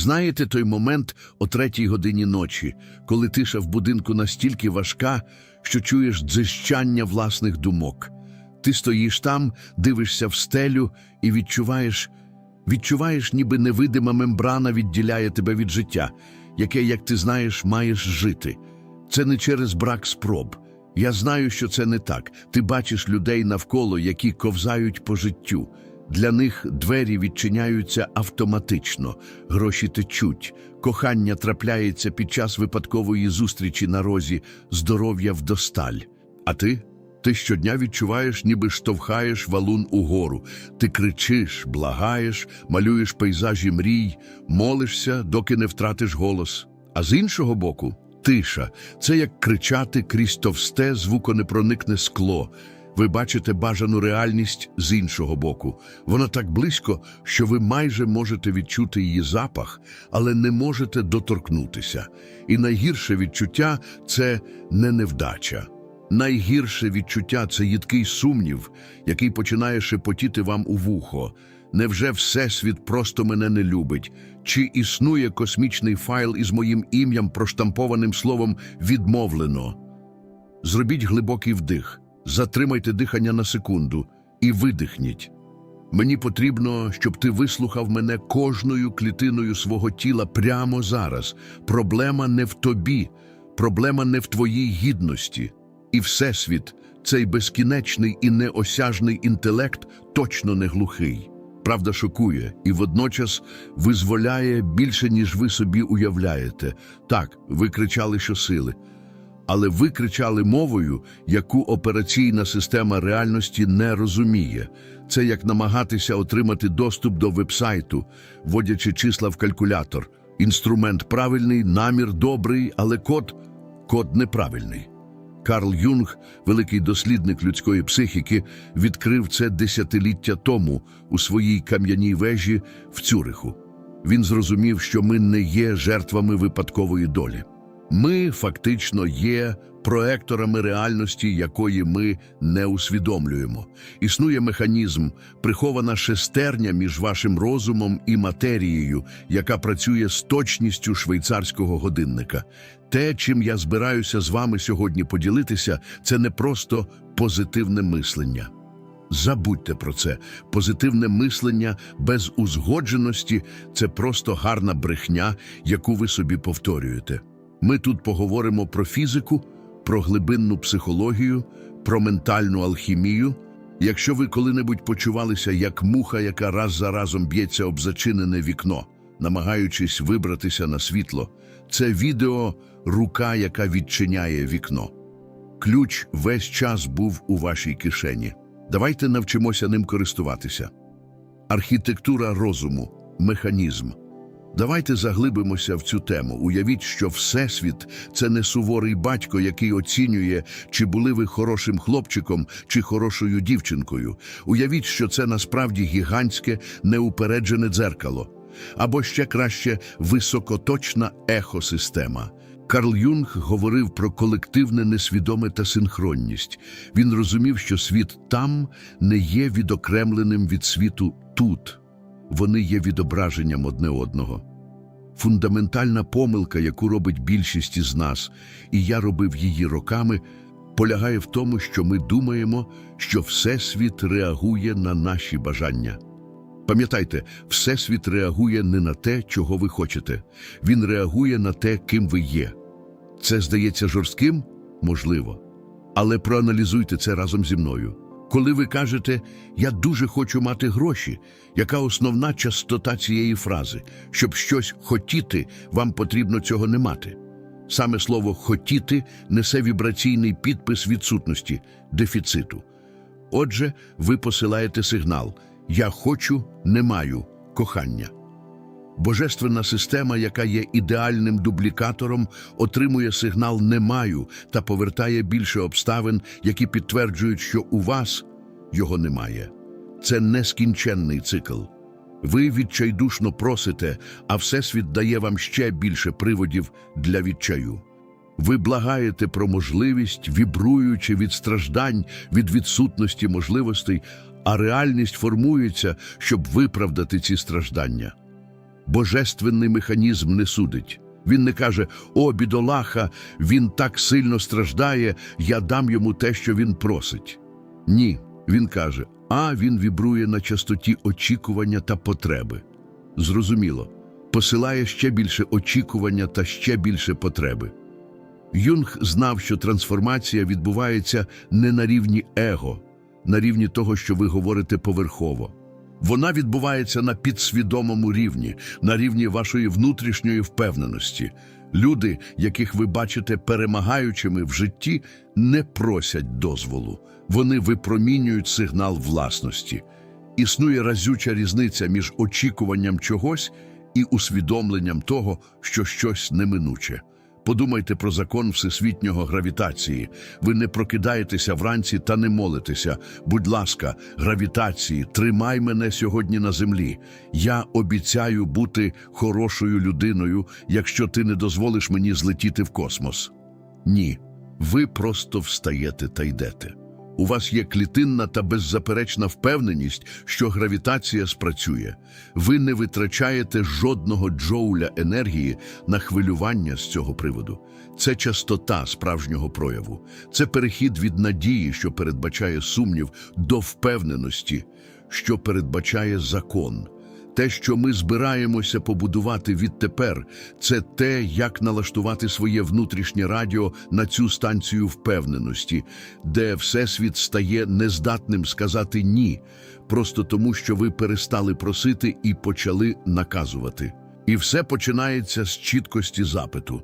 Знаєте той момент о третій годині ночі, коли тиша в будинку настільки важка, що чуєш дзищання власних думок. Ти стоїш там, дивишся в стелю і відчуваєш, відчуваєш, ніби невидима мембрана відділяє тебе від життя, яке, як ти знаєш, маєш жити. Це не через брак спроб. Я знаю, що це не так. Ти бачиш людей навколо, які ковзають по життю. Для них двері відчиняються автоматично, гроші течуть, кохання трапляється під час випадкової зустрічі на розі, здоров'я вдосталь. А ти? Ти щодня відчуваєш, ніби штовхаєш валун угору. Ти кричиш, благаєш, малюєш пейзажі мрій, молишся, доки не втратиш голос. А з іншого боку, тиша це як кричати крізь товсте звуконепроникне скло. Ви бачите бажану реальність з іншого боку. Вона так близько, що ви майже можете відчути її запах, але не можете доторкнутися. І найгірше відчуття це не невдача. Найгірше відчуття це їдкий сумнів, який починає шепотіти вам у вухо. Невже Всесвіт просто мене не любить? Чи існує космічний файл із моїм ім'ям, проштампованим словом відмовлено? Зробіть глибокий вдих, затримайте дихання на секунду і видихніть. Мені потрібно, щоб ти вислухав мене кожною клітиною свого тіла прямо зараз. Проблема не в тобі, проблема не в твоїй гідності. І Всесвіт, цей безкінечний і неосяжний інтелект, точно не глухий. Правда шокує і водночас визволяє більше, ніж ви собі уявляєте. Так, ви кричали щосили, але ви кричали мовою, яку операційна система реальності не розуміє. Це як намагатися отримати доступ до вебсайту, вводячи числа в калькулятор. Інструмент правильний, намір добрий, але код, код неправильний. Карл Юнг, великий дослідник людської психіки, відкрив це десятиліття тому у своїй кам'яній вежі в Цюриху. Він зрозумів, що ми не є жертвами випадкової долі. Ми фактично є проекторами реальності, якої ми не усвідомлюємо. Існує механізм, прихована шестерня між вашим розумом і матерією, яка працює з точністю швейцарського годинника. Те, чим я збираюся з вами сьогодні поділитися, це не просто позитивне мислення. Забудьте про це. Позитивне мислення без узгодженості це просто гарна брехня, яку ви собі повторюєте. Ми тут поговоримо про фізику, про глибинну психологію, про ментальну алхімію. Якщо ви коли-небудь почувалися як муха, яка раз за разом б'ється об зачинене вікно, намагаючись вибратися на світло, це відео рука, яка відчиняє вікно. Ключ весь час був у вашій кишені. Давайте навчимося ним користуватися. Архітектура розуму, механізм. Давайте заглибимося в цю тему. Уявіть, що Всесвіт це не суворий батько, який оцінює, чи були ви хорошим хлопчиком чи хорошою дівчинкою. Уявіть, що це насправді гігантське, неупереджене дзеркало. Або ще краще високоточна ехосистема. Карл Юнг говорив про колективне несвідоме та синхронність. Він розумів, що світ там не є відокремленим від світу тут. Вони є відображенням одне одного. Фундаментальна помилка, яку робить більшість із нас, і я робив її роками, полягає в тому, що ми думаємо, що Всесвіт реагує на наші бажання. Пам'ятайте, Всесвіт реагує не на те, чого ви хочете. Він реагує на те, ким ви є. Це здається жорстким? Можливо. Але проаналізуйте це разом зі мною. Коли ви кажете «я дуже хочу мати гроші», яка основна частота цієї фрази? Щоб щось хотіти, вам потрібно цього не мати. Саме слово хотіти несе вібраційний підпис відсутності, дефіциту. Отже, ви посилаєте сигнал Я хочу, не маю кохання. Божественна система, яка є ідеальним дублікатором, отримує сигнал «не маю» та повертає більше обставин, які підтверджують, що у вас його немає. Це нескінченний цикл. Ви відчайдушно просите, а Всесвіт дає вам ще більше приводів для відчаю. Ви благаєте про можливість, вібруючи від страждань, від відсутності можливостей, а реальність формується, щоб виправдати ці страждання. Божественний механізм не судить. Він не каже: О, бідолаха, він так сильно страждає, я дам йому те, що він просить. Ні, він каже, а він вібрує на частоті очікування та потреби. Зрозуміло, посилає ще більше очікування та ще більше потреби. Юнг знав, що трансформація відбувається не на рівні его, на рівні того, що ви говорите поверхово. Вона відбувається на підсвідомому рівні, на рівні вашої внутрішньої впевненості. Люди, яких ви бачите перемагаючими в житті, не просять дозволу. Вони випромінюють сигнал власності. Існує разюча різниця між очікуванням чогось і усвідомленням того, що щось неминуче. Подумайте про закон всесвітнього гравітації. Ви не прокидаєтеся вранці та не молитеся. Будь ласка, гравітації, тримай мене сьогодні на землі. Я обіцяю бути хорошою людиною, якщо ти не дозволиш мені злетіти в космос. Ні, ви просто встаєте та йдете. У вас є клітинна та беззаперечна впевненість, що гравітація спрацює. Ви не витрачаєте жодного джоуля енергії на хвилювання з цього приводу. Це частота справжнього прояву. Це перехід від надії, що передбачає сумнів, до впевненості, що передбачає закон. Те, що ми збираємося побудувати відтепер, це те, як налаштувати своє внутрішнє радіо на цю станцію впевненості, де Всесвіт стає нездатним сказати ні, просто тому, що ви перестали просити і почали наказувати. І все починається з чіткості запиту.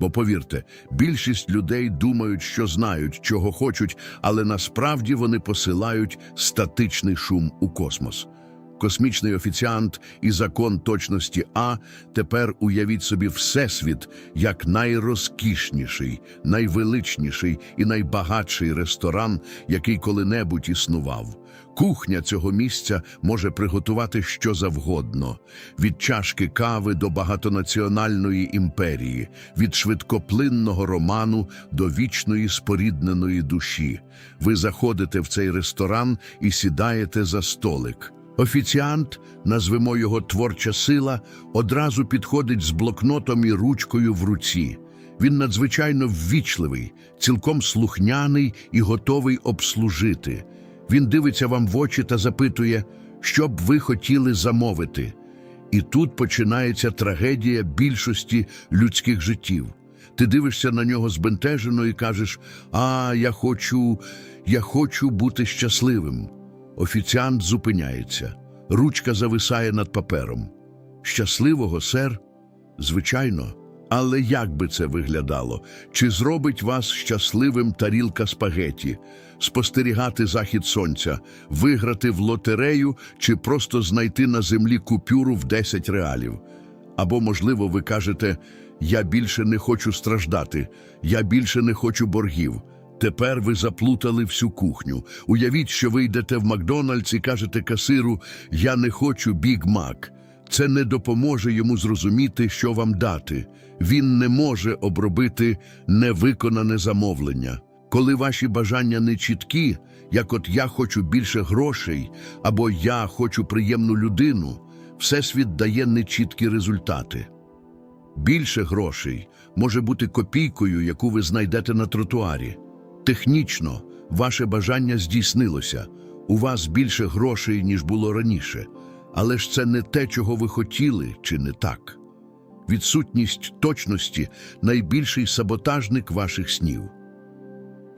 Бо повірте, більшість людей думають, що знають, чого хочуть, але насправді вони посилають статичний шум у космос. Космічний офіціант і закон точності А тепер уявіть собі Всесвіт як найрозкішніший, найвеличніший і найбагатший ресторан, який коли-небудь існував. Кухня цього місця може приготувати що завгодно: від чашки кави до багатонаціональної імперії, від швидкоплинного роману до вічної спорідненої душі. Ви заходите в цей ресторан і сідаєте за столик. Офіціант, назвемо його творча сила, одразу підходить з блокнотом і ручкою в руці. Він надзвичайно ввічливий, цілком слухняний і готовий обслужити. Він дивиться вам в очі та запитує, що б ви хотіли замовити. І тут починається трагедія більшості людських життів. Ти дивишся на нього збентежено і кажеш: А, я хочу, я хочу бути щасливим. Офіціант зупиняється. Ручка зависає над папером. Щасливого, сер? Звичайно. Але як би це виглядало? Чи зробить вас щасливим тарілка спагеті, спостерігати захід сонця, виграти в лотерею чи просто знайти на землі купюру в 10 реалів? Або, можливо, ви кажете, я більше не хочу страждати, я більше не хочу боргів. Тепер ви заплутали всю кухню. Уявіть, що ви йдете в Макдональдс і кажете касиру «Я не хочу Біг Мак». Це не допоможе йому зрозуміти, що вам дати. Він не може обробити невиконане замовлення. Коли ваші бажання не чіткі, як от я хочу більше грошей або я хочу приємну людину, Всесвіт дає нечіткі результати. Більше грошей може бути копійкою, яку ви знайдете на тротуарі. Технічно ваше бажання здійснилося. У вас більше грошей, ніж було раніше. Але ж це не те, чого ви хотіли, чи не так? Відсутність точності найбільший саботажник ваших снів.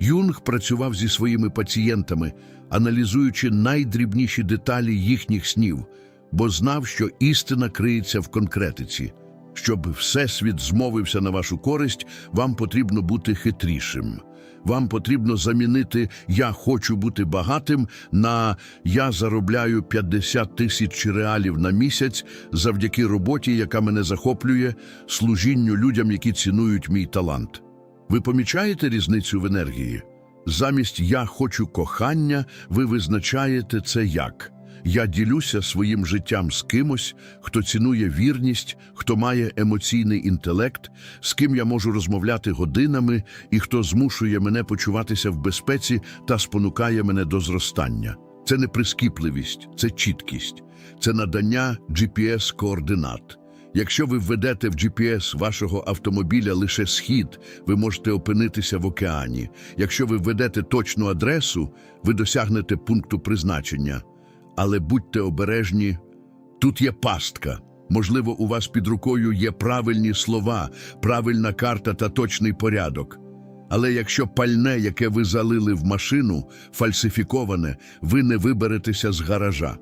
Юнг працював зі своїми пацієнтами, аналізуючи найдрібніші деталі їхніх снів, бо знав, що істина криється в конкретиці. Щоб всесвіт змовився на вашу користь, вам потрібно бути хитрішим. Вам потрібно замінити Я хочу бути багатим на Я заробляю 50 тисяч реалів на місяць завдяки роботі, яка мене захоплює, служінню людям, які цінують мій талант. Ви помічаєте різницю в енергії? Замість Я хочу кохання, ви визначаєте це як. Я ділюся своїм життям з кимось, хто цінує вірність, хто має емоційний інтелект, з ким я можу розмовляти годинами і хто змушує мене почуватися в безпеці та спонукає мене до зростання. Це не прискіпливість, це чіткість, це надання GPS-координат. Якщо ви введете в GPS вашого автомобіля лише схід, ви можете опинитися в океані. Якщо ви введете точну адресу, ви досягнете пункту призначення. Але будьте обережні, тут є пастка. Можливо, у вас під рукою є правильні слова, правильна карта та точний порядок. Але якщо пальне, яке ви залили в машину, фальсифіковане, ви не виберетеся з гаража.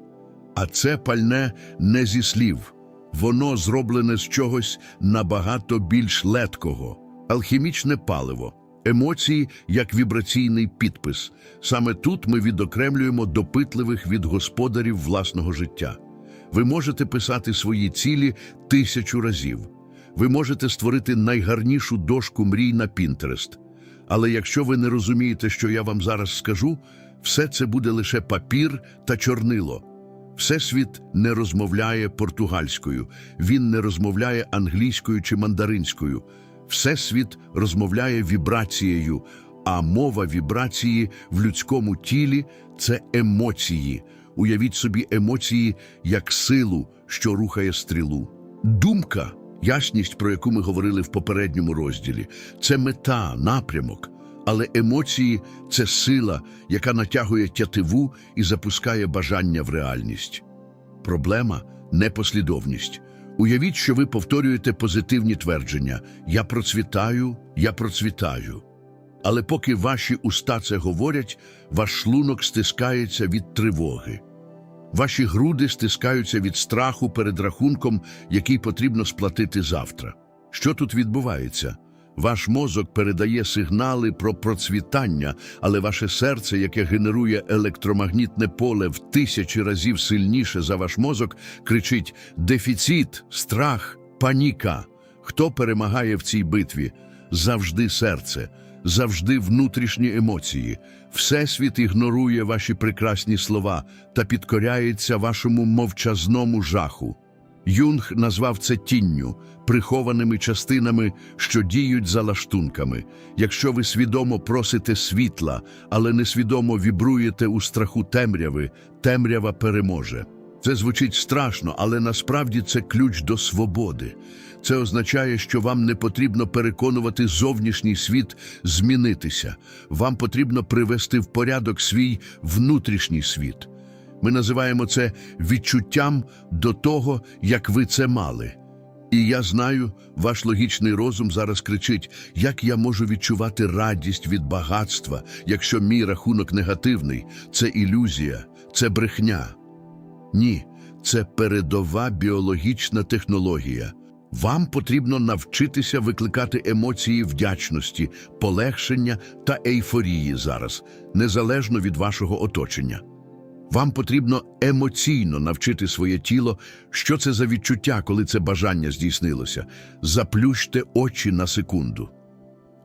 А це пальне не зі слів. Воно зроблене з чогось набагато більш леткого. Алхімічне паливо. Емоції як вібраційний підпис. Саме тут ми відокремлюємо допитливих від господарів власного життя. Ви можете писати свої цілі тисячу разів. Ви можете створити найгарнішу дошку мрій на Пінтерест. Але якщо ви не розумієте, що я вам зараз скажу, все це буде лише папір та чорнило. Всесвіт не розмовляє португальською, він не розмовляє англійською чи мандаринською. Всесвіт розмовляє вібрацією, а мова вібрації в людському тілі це емоції. Уявіть собі емоції як силу, що рухає стрілу. Думка, ясність, про яку ми говорили в попередньому розділі, це мета, напрямок. Але емоції це сила, яка натягує тятиву і запускає бажання в реальність. Проблема непослідовність. Уявіть, що ви повторюєте позитивні твердження Я процвітаю, я процвітаю. Але поки ваші уста це говорять, ваш шлунок стискається від тривоги. Ваші груди стискаються від страху перед рахунком, який потрібно сплатити завтра. Що тут відбувається? Ваш мозок передає сигнали про процвітання, але ваше серце, яке генерує електромагнітне поле в тисячі разів сильніше за ваш мозок, кричить дефіцит, страх, паніка. Хто перемагає в цій битві? Завжди серце, завжди внутрішні емоції. Всесвіт ігнорує ваші прекрасні слова та підкоряється вашому мовчазному жаху. Юнг назвав це тінню, прихованими частинами, що діють за лаштунками. Якщо ви свідомо просите світла, але несвідомо вібруєте у страху темряви, темрява переможе. Це звучить страшно, але насправді це ключ до свободи. Це означає, що вам не потрібно переконувати зовнішній світ змінитися. Вам потрібно привести в порядок свій внутрішній світ. Ми називаємо це відчуттям до того, як ви це мали. І я знаю, ваш логічний розум зараз кричить, як я можу відчувати радість від багатства, якщо мій рахунок негативний, це ілюзія, це брехня. Ні, це передова біологічна технологія. Вам потрібно навчитися викликати емоції вдячності, полегшення та ейфорії зараз, незалежно від вашого оточення. Вам потрібно емоційно навчити своє тіло, що це за відчуття, коли це бажання здійснилося. Заплющте очі на секунду.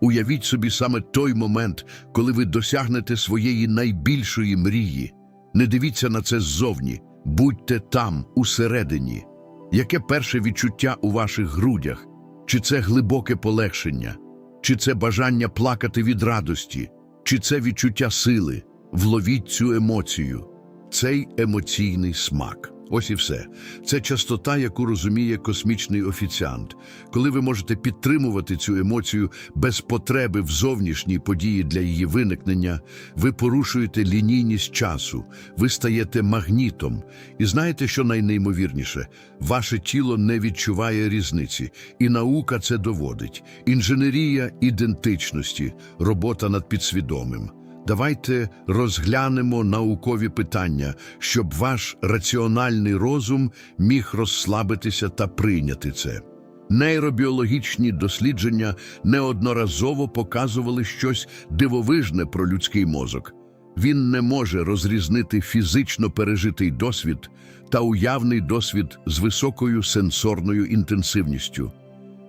Уявіть собі саме той момент, коли ви досягнете своєї найбільшої мрії. Не дивіться на це ззовні, будьте там, усередині. Яке перше відчуття у ваших грудях? Чи це глибоке полегшення? Чи це бажання плакати від радості? Чи це відчуття сили? Вловіть цю емоцію. Цей емоційний смак. Ось і все. Це частота, яку розуміє космічний офіціант. Коли ви можете підтримувати цю емоцію без потреби в зовнішній події для її виникнення, ви порушуєте лінійність часу, ви стаєте магнітом. І знаєте, що найнеймовірніше? Ваше тіло не відчуває різниці, і наука це доводить. Інженерія ідентичності, робота над підсвідомим. Давайте розглянемо наукові питання, щоб ваш раціональний розум міг розслабитися та прийняти це. Нейробіологічні дослідження неодноразово показували щось дивовижне про людський мозок. Він не може розрізнити фізично пережитий досвід та уявний досвід з високою сенсорною інтенсивністю.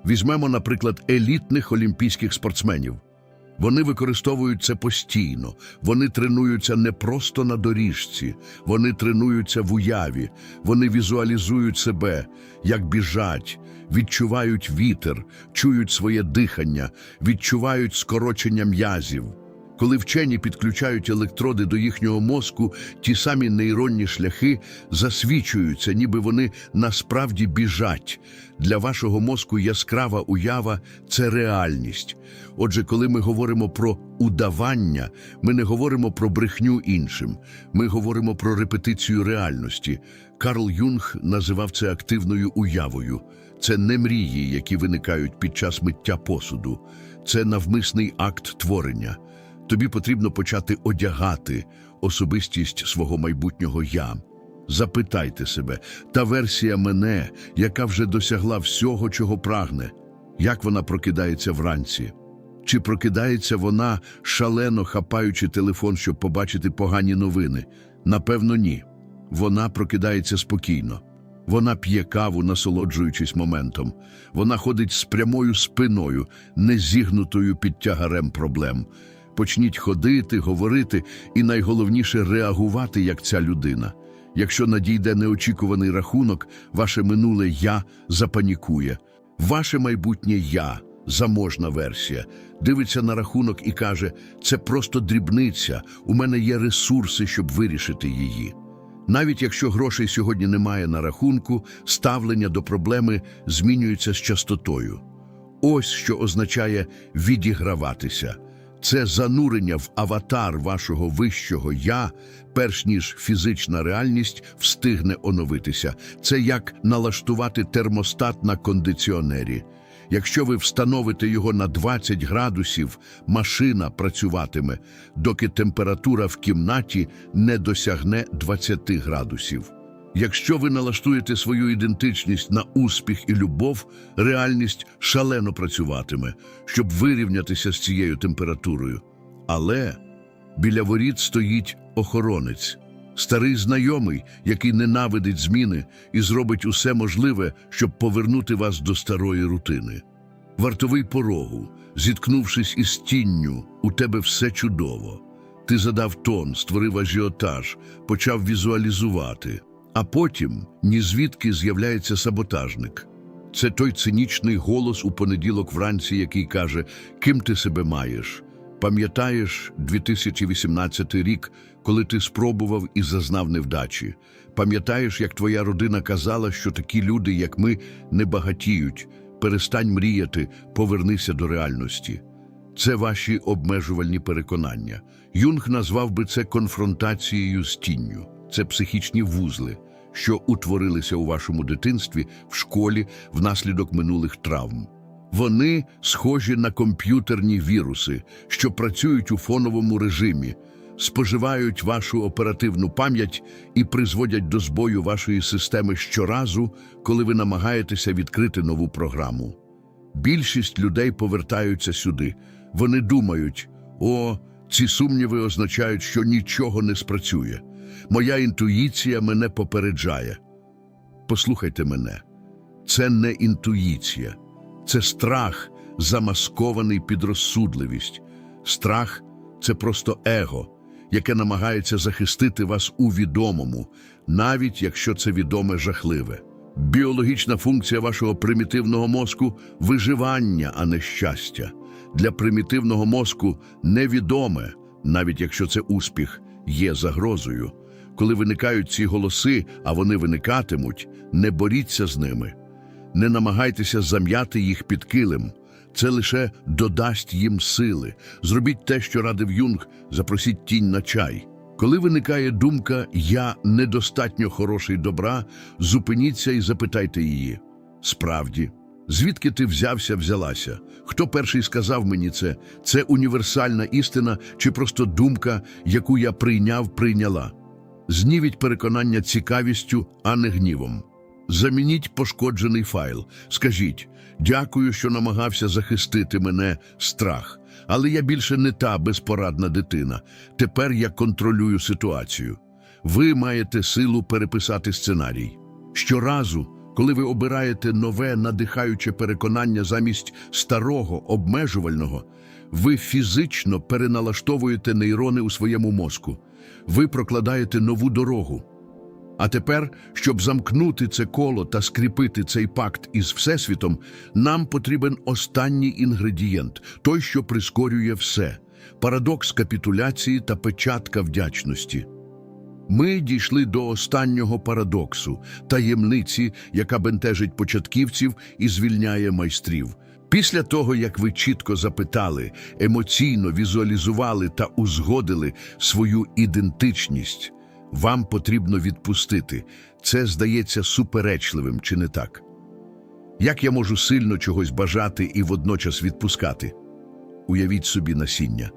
Візьмемо, наприклад, елітних олімпійських спортсменів. Вони використовують це постійно. Вони тренуються не просто на доріжці, вони тренуються в уяві, вони візуалізують себе, як біжать, відчувають вітер, чують своє дихання, відчувають скорочення м'язів. Коли вчені підключають електроди до їхнього мозку, ті самі нейронні шляхи засвічуються, ніби вони насправді біжать. Для вашого мозку яскрава уява це реальність. Отже, коли ми говоримо про удавання, ми не говоримо про брехню іншим, ми говоримо про репетицію реальності. Карл Юнг називав це активною уявою. Це не мрії, які виникають під час миття посуду, це навмисний акт творення. Тобі потрібно почати одягати особистість свого майбутнього я. Запитайте себе, та версія мене, яка вже досягла всього, чого прагне, як вона прокидається вранці? Чи прокидається вона, шалено хапаючи телефон, щоб побачити погані новини? Напевно, ні. Вона прокидається спокійно. Вона п'є каву, насолоджуючись моментом. Вона ходить з прямою спиною, не зігнутою під тягарем проблем. Почніть ходити, говорити і найголовніше реагувати, як ця людина. Якщо надійде неочікуваний рахунок, ваше минуле я запанікує. Ваше майбутнє я, заможна версія, дивиться на рахунок і каже: це просто дрібниця, у мене є ресурси, щоб вирішити її. Навіть якщо грошей сьогодні немає на рахунку, ставлення до проблеми змінюється з частотою. Ось що означає відіграватися. Це занурення в аватар вашого вищого я, перш ніж фізична реальність встигне оновитися. Це як налаштувати термостат на кондиціонері. Якщо ви встановите його на 20 градусів, машина працюватиме, доки температура в кімнаті не досягне 20 градусів. Якщо ви налаштуєте свою ідентичність на успіх і любов, реальність шалено працюватиме, щоб вирівнятися з цією температурою. Але біля воріт стоїть охоронець, старий знайомий, який ненавидить зміни і зробить усе можливе, щоб повернути вас до старої рутини. Вартовий порогу, зіткнувшись із тінню, у тебе все чудово. Ти задав тон, створив ажіотаж, почав візуалізувати. А потім ні звідки з'являється саботажник. Це той цинічний голос у понеділок вранці, який каже, ким ти себе маєш. Пам'ятаєш 2018 рік, коли ти спробував і зазнав невдачі. Пам'ятаєш, як твоя родина казала, що такі люди, як ми, не багатіють. Перестань мріяти, повернися до реальності. Це ваші обмежувальні переконання. Юнг назвав би це конфронтацією з тінню. Це психічні вузли, що утворилися у вашому дитинстві в школі внаслідок минулих травм. Вони схожі на комп'ютерні віруси, що працюють у фоновому режимі, споживають вашу оперативну пам'ять і призводять до збою вашої системи щоразу, коли ви намагаєтеся відкрити нову програму. Більшість людей повертаються сюди. Вони думають: о, ці сумніви означають, що нічого не спрацює. Моя інтуїція мене попереджає. Послухайте мене, це не інтуїція, це страх, замаскований під розсудливість. Страх це просто его, яке намагається захистити вас у відомому, навіть якщо це відоме жахливе. Біологічна функція вашого примітивного мозку виживання, а не щастя. Для примітивного мозку невідоме, навіть якщо це успіх, є загрозою. Коли виникають ці голоси, а вони виникатимуть, не боріться з ними. Не намагайтеся зам'яти їх під килим. Це лише додасть їм сили. Зробіть те, що радив Юнг, запросіть тінь на чай. Коли виникає думка Я недостатньо хороший добра, зупиніться і запитайте її. Справді, звідки ти взявся, взялася? Хто перший сказав мені це? Це універсальна істина чи просто думка, яку я прийняв, прийняла? Знівіть переконання цікавістю, а не гнівом. Замініть пошкоджений файл. Скажіть, дякую, що намагався захистити мене страх. Але я більше не та безпорадна дитина. Тепер я контролюю ситуацію. Ви маєте силу переписати сценарій. Щоразу, коли ви обираєте нове надихаюче переконання замість старого обмежувального, ви фізично переналаштовуєте нейрони у своєму мозку. Ви прокладаєте нову дорогу. А тепер, щоб замкнути це коло та скріпити цей пакт із Всесвітом, нам потрібен останній інгредієнт, той, що прискорює все. парадокс капітуляції та печатка вдячності. Ми дійшли до останнього парадоксу таємниці, яка бентежить початківців і звільняє майстрів. Після того, як ви чітко запитали, емоційно візуалізували та узгодили свою ідентичність, вам потрібно відпустити. Це здається суперечливим, чи не так? Як я можу сильно чогось бажати і водночас відпускати? Уявіть собі насіння.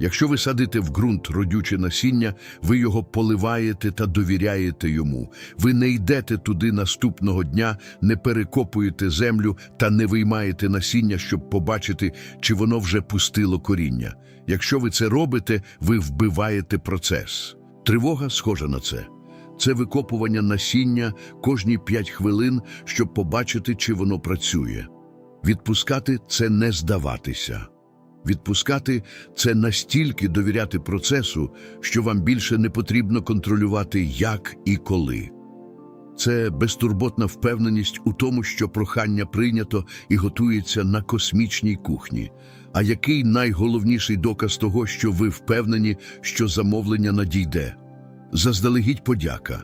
Якщо ви садите в ґрунт родюче насіння, ви його поливаєте та довіряєте йому. Ви не йдете туди наступного дня, не перекопуєте землю та не виймаєте насіння, щоб побачити, чи воно вже пустило коріння. Якщо ви це робите, ви вбиваєте процес. Тривога схожа на це. Це викопування насіння кожні п'ять хвилин, щоб побачити, чи воно працює. Відпускати це не здаватися. Відпускати це настільки довіряти процесу, що вам більше не потрібно контролювати як і коли. Це безтурботна впевненість у тому, що прохання прийнято і готується на космічній кухні. А який найголовніший доказ того, що ви впевнені, що замовлення надійде? Заздалегідь подяка.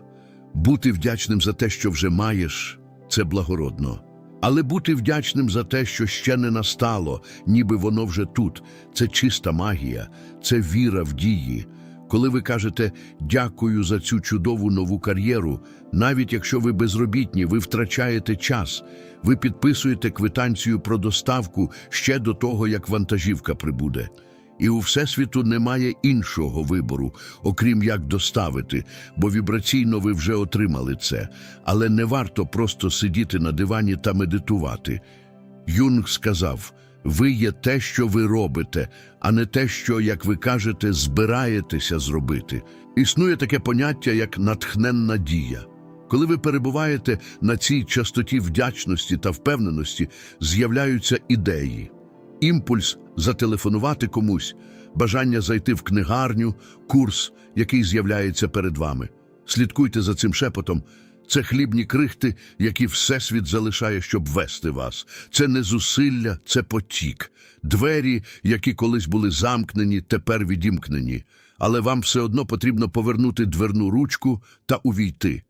Бути вдячним за те, що вже маєш, це благородно. Але бути вдячним за те, що ще не настало, ніби воно вже тут, це чиста магія, це віра в дії. Коли ви кажете дякую за цю чудову нову кар'єру, навіть якщо ви безробітні, ви втрачаєте час, ви підписуєте квитанцію про доставку ще до того, як вантажівка прибуде. І у Всесвіту немає іншого вибору, окрім як доставити, бо вібраційно ви вже отримали це. Але не варто просто сидіти на дивані та медитувати. Юнг сказав: ви є те, що ви робите, а не те, що, як ви кажете, збираєтеся зробити. Існує таке поняття, як натхненна дія. Коли ви перебуваєте на цій частоті вдячності та впевненості, з'являються ідеї імпульс зателефонувати комусь, бажання зайти в книгарню, курс, який з'являється перед вами. Слідкуйте за цим шепотом. Це хлібні крихти, які Всесвіт залишає, щоб вести вас. Це не зусилля, це потік. Двері, які колись були замкнені, тепер відімкнені. Але вам все одно потрібно повернути дверну ручку та увійти.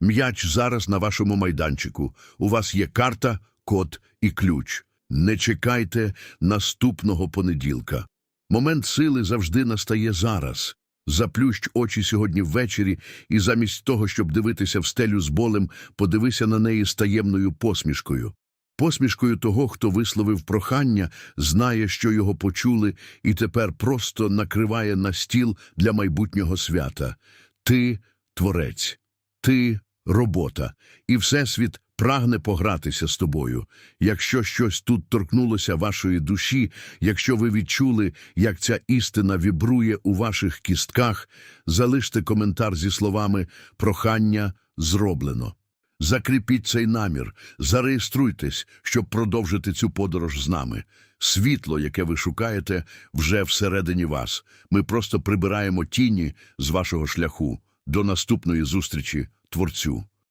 М'яч зараз на вашому майданчику. У вас є карта, код і ключ. Не чекайте наступного понеділка. Момент сили завжди настає зараз. Заплющ очі сьогодні ввечері, і замість того, щоб дивитися в стелю з болем, подивися на неї з таємною посмішкою. Посмішкою того, хто висловив прохання, знає, що його почули, і тепер просто накриває на стіл для майбутнього свята. Ти – творець, ти – робота, і Всесвіт прагне погратися з тобою. Якщо щось тут торкнулося вашої душі, якщо ви відчули, як ця істина вібрує у ваших кістках, залиште коментар зі словами «Прохання зроблено». Закріпіть цей намір, зареєструйтесь, щоб продовжити цю подорож з нами. Світло, яке ви шукаєте, вже всередині вас. Ми просто прибираємо тіні з вашого шляху. До наступної зустрічі, Творцю.